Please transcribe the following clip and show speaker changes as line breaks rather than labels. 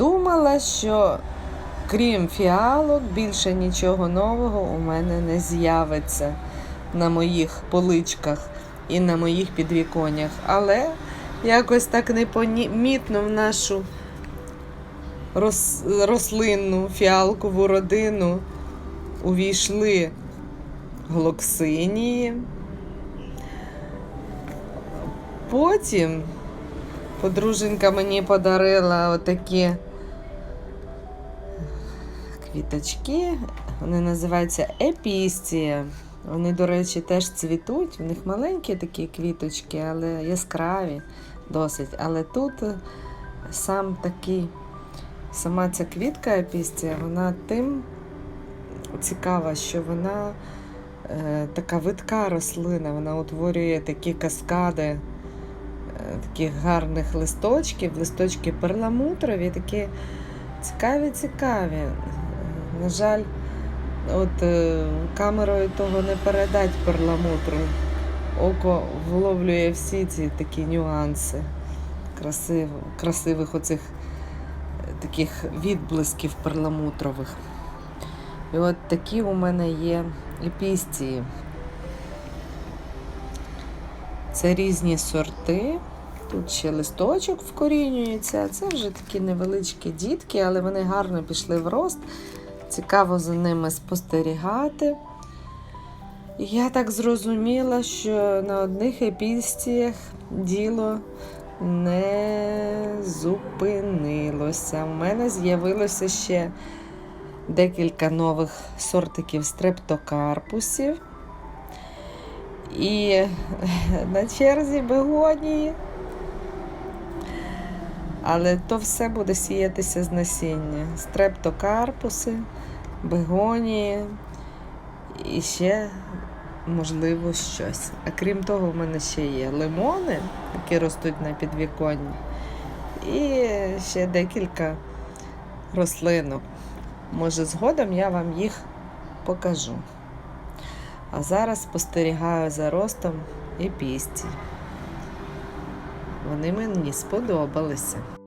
думала, що крім фіалок, більше нічого нового у мене не з'явиться на моїх поличках і на моїх підвіконнях. Але якось так непомітно в нашу рос- рослинну фіалкову родину увійшли глоксинії. Потім подруженька мені подарила отакі квіточки. Вони називаються епістія. Вони, до речі, теж цвітуть. У них маленькі такі квіточки, але яскраві досить. Але тут сам такий, сама ця квітка епістія, вона тим цікава, що вона е, така видка рослина, вона утворює такі каскади е, таких гарних листочків, листочки перламутрові, такі цікаві-цікаві. На жаль, от е, камерою того не передать перламутру. Око вловлює всі ці такі нюанси красив, красивих оцих е, таких відблисків перламутрових. І от такі у мене є епістії. Це різні сорти. Тут ще листочок вкорінюється. Це вже такі невеличкі дітки, але вони гарно пішли в рост. Цікаво за ними спостерігати. Я так зрозуміла, що на одних епістіях діло не зупинилося. У мене з'явилося ще декілька нових сортиків стрептокарпусів. І на черзі бегонії. Але то все буде сіятися з насіння. Стрептокарпуси, бегонії і ще, можливо, щось. А крім того, в мене ще є лимони, які ростуть на підвіконні. І ще декілька рослинок. Може, згодом я вам їх покажу. А зараз спостерігаю за ростом епістій. Вони мені сподобалися.